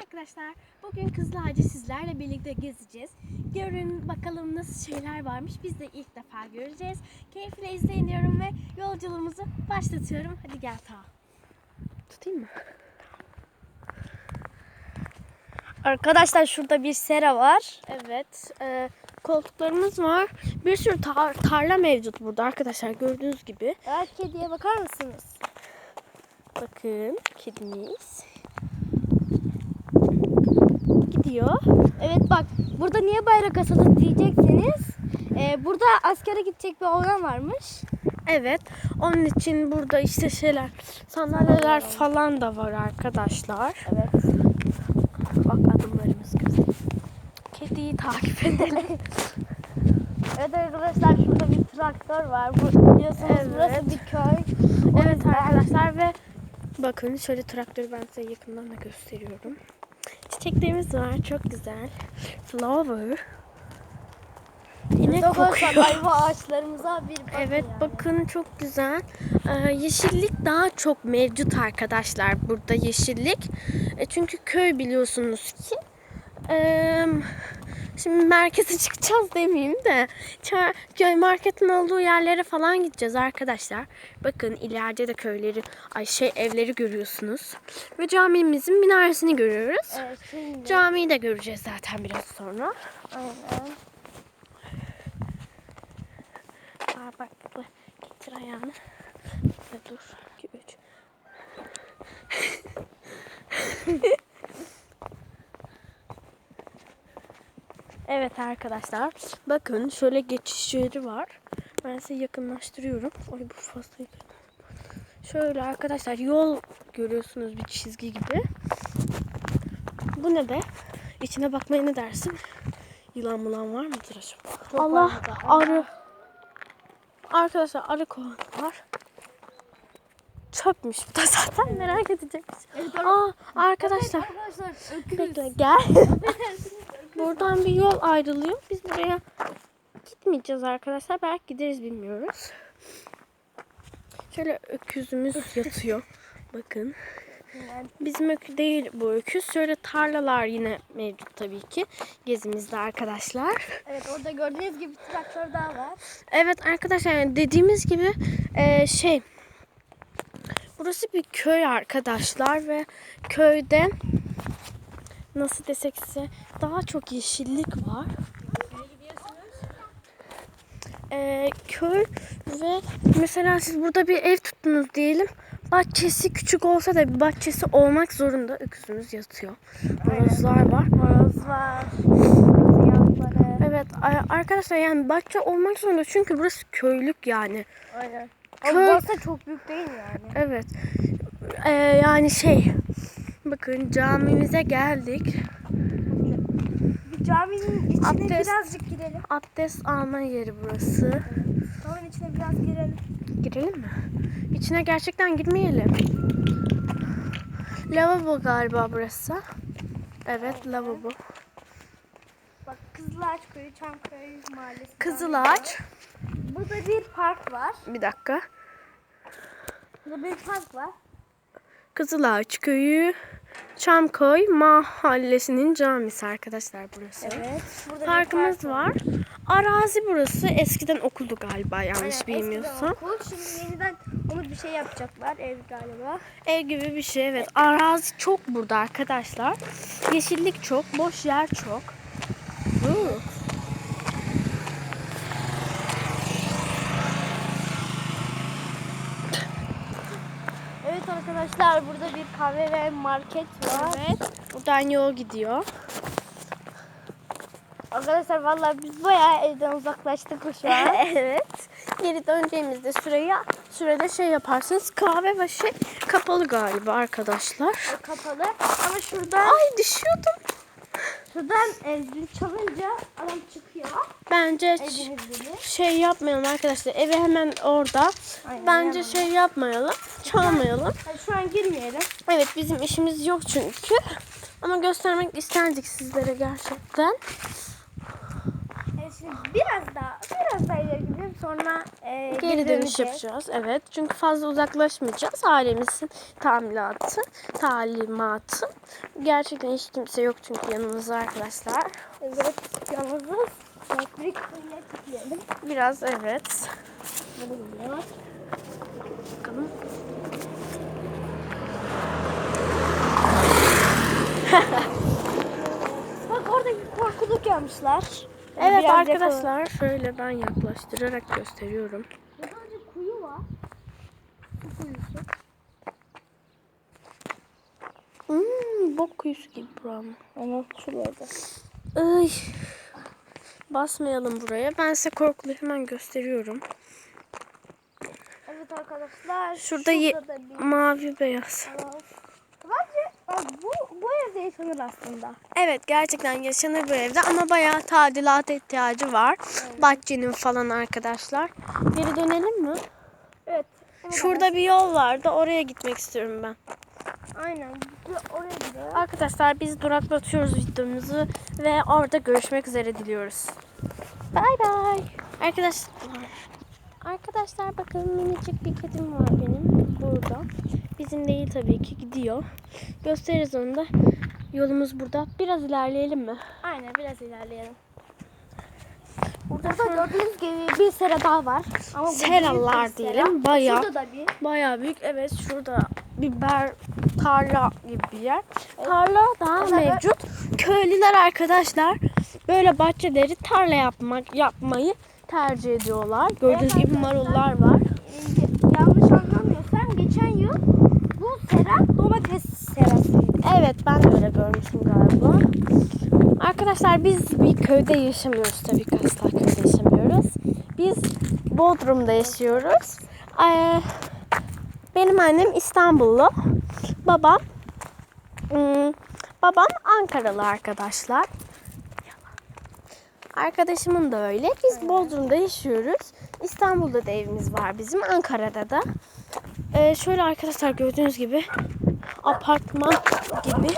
arkadaşlar. Bugün Kızılağacı sizlerle birlikte gezeceğiz. Görün bakalım nasıl şeyler varmış. Biz de ilk defa göreceğiz. Keyifle izleyin diyorum ve yolculuğumuzu başlatıyorum. Hadi gel ta. Tutayım mı? Arkadaşlar şurada bir sera var. Evet. e, koltuklarımız var. Bir sürü tar- tarla mevcut burada arkadaşlar. Gördüğünüz gibi. Evet kediye bakar mısınız? Bakın kedimiz. Gidiyor. Evet bak burada niye bayrak asılı diyecekseniz. e, burada askere gidecek bir oğlan varmış. Evet. Onun için burada işte şeyler, sandalyeler falan da var arkadaşlar. Evet. Bak adımlarımız güzel. Kediyi takip edelim. Evet arkadaşlar şurada bir traktör var. Bu, biliyorsunuz Evet. burası bir köy. evet arkadaşlar ve bakın şöyle traktörü ben size yakından da gösteriyorum. Çiçeklerimiz var. Çok güzel. Flower. Yine kokuyor. ayva ağaçlarımıza bir bakın Evet yani. bakın çok güzel. Ee, yeşillik daha çok mevcut arkadaşlar burada yeşillik. E, çünkü köy biliyorsunuz ki. Ee, şimdi merkeze çıkacağız demeyeyim de köy marketin olduğu yerlere falan gideceğiz arkadaşlar. Bakın ileride de köyleri, ay şey evleri görüyorsunuz. Ve camimizin minaresini görüyoruz. Evet şimdi. Camiyi de göreceğiz zaten biraz sonra. Aynen. Aa bak bak. Getir ayağını. Ve dur. 2 3. Evet arkadaşlar. Bakın şöyle geçiş yeri var. Ben size yakınlaştırıyorum. Ay bu fazla Şöyle arkadaşlar yol görüyorsunuz bir çizgi gibi. Bu ne be? İçine bakmaya ne dersin? Yılan mılan var mıdır acaba? Allah arı. Arkadaşlar arı kovan var. Çöpmüş bu da zaten merak edecek. Evet, Aa arkadaşlar Arkadaşlar öküz. bekle gel. Buradan bir yol ayrılıyor. Biz buraya gitmeyeceğiz arkadaşlar. Belki gideriz bilmiyoruz. Şöyle öküzümüz yatıyor. Bakın. Bizim ökü değil bu öküz. Şöyle tarlalar yine mevcut tabii ki. Gezimizde arkadaşlar. Evet orada gördüğünüz gibi traktör daha var. Evet arkadaşlar yani dediğimiz gibi e, şey burası bir köy arkadaşlar ve köyde nasıl desek size daha çok yeşillik var. E, köy ve mesela siz burada bir ev tuttunuz diyelim. Bahçesi küçük olsa da bir bahçesi olmak zorunda. Öküzümüz yatıyor. Horozlar var. Horoz var. Evet arkadaşlar yani bahçe olmak zorunda çünkü burası köylük yani. Aynen. Köy- Ama çok büyük değil yani. Evet. Ee, yani şey. Bakın camimize geldik. Bir caminin içine Abdest. birazcık girelim. Abdest alma yeri burası. Caminin içine biraz girelim. Girelim mi? İçine gerçekten girmeyelim. Lavabo galiba burası. Evet lavabo. Bak Kızılağaç Köyü, Çamköy Mahallesi. Kızılağaç. Burada bir park var. Bir dakika. Burada bir park var. Kızılağaç köyü Çamkoy mahallesinin camisi arkadaşlar burası. Evet. Burada Parkımız park var. Arazi burası. Eskiden okuldu galiba yanlış eskiden bilmiyorsam. okul. Şimdi yeniden onu bir şey yapacaklar ev galiba. Ev gibi bir şey evet. Arazi çok burada arkadaşlar. Yeşillik çok, boş yer çok. Huu. Evet arkadaşlar burada bir kahve ve market var. Evet. Buradan yol gidiyor. Arkadaşlar vallahi biz bayağı evden uzaklaştık şu an. evet. Geri döneceğimizde süreye sürede şey yaparsınız. Kahve ve şey kapalı galiba arkadaşlar. Kapalı ama şuradan Ay düşüyordum. Şuradan e, zil çalınca adam çıkıyor. Bence şey yapmayalım arkadaşlar. Eve hemen orada. Aynen, Bence hemen. şey yapmayalım. Çalmayalım. Hadi şu an girmeyelim. Evet bizim işimiz yok çünkü. Ama göstermek isterdik sizlere gerçekten. Biraz daha biraz daha ileri gidelim sonra e, Geri dönüş döneceğiz. yapacağız. Evet. Çünkü fazla uzaklaşmayacağız. Ailemizin tamilatı, talimatı. Gerçekten hiç kimse yok çünkü yanımızda arkadaşlar. Evet yalnız elektrik kuyuya tıklayalım. Biraz evet. Bakalım. Bak orada korkuluk yapmışlar. Evet Biraz arkadaşlar şöyle ben yaklaştırarak gösteriyorum. Burada bir kuyu var. Su kuyusu. Hmm, bok kuyusu gibi buram. Evet şurada. Ay. Basmayalım buraya. Ben size korkulu hemen gösteriyorum. Evet arkadaşlar. Şurada ye- da bir mavi beyaz. Bak, bu, bu evde yaşanır aslında. Evet gerçekten yaşanır bu evde ama bayağı tadilata ihtiyacı var. Bahçenin falan arkadaşlar. Geri dönelim mi? Evet. Şurada bir yol vardı. Oraya gitmek istiyorum ben. Aynen. Oraya gidiyor. Arkadaşlar biz duraklatıyoruz videomuzu ve orada görüşmek üzere diliyoruz. Bay bay. Arkadaşlar Arkadaşlar bakın minicik bir kedim var benim burada. Bizim değil tabii ki gidiyor. Gösteririz onu da. Yolumuz burada. Biraz ilerleyelim mi? Aynen biraz ilerleyelim. Burada gördüğünüz gibi bir sera daha var. Ama bu Seralar büyük bir diyelim, sera. bayağı. Şurada da bir. Bayağı büyük. Evet şurada biber tarla gibi bir yer. Tarla daha Mesela- mevcut. Köylüler arkadaşlar böyle bahçeleri tarla yapmak yapmayı tercih ediyorlar. Gördüğünüz Evet gibi arkadaşlar. marullar var. Ee, yanlış anlamıyorsam geçen yıl sera domates serasıydı. Evet ben de öyle görmüşüm galiba. Arkadaşlar biz bir köyde yaşamıyoruz tabii ki asla köyde yaşamıyoruz. Biz Bodrum'da yaşıyoruz. Ee, benim annem İstanbullu. Babam hmm, babam Ankaralı arkadaşlar. Arkadaşımın da öyle. Biz Bodrum'da yaşıyoruz. İstanbul'da da evimiz var bizim. Ankara'da da. Ee, şöyle arkadaşlar gördüğünüz gibi apartman gibi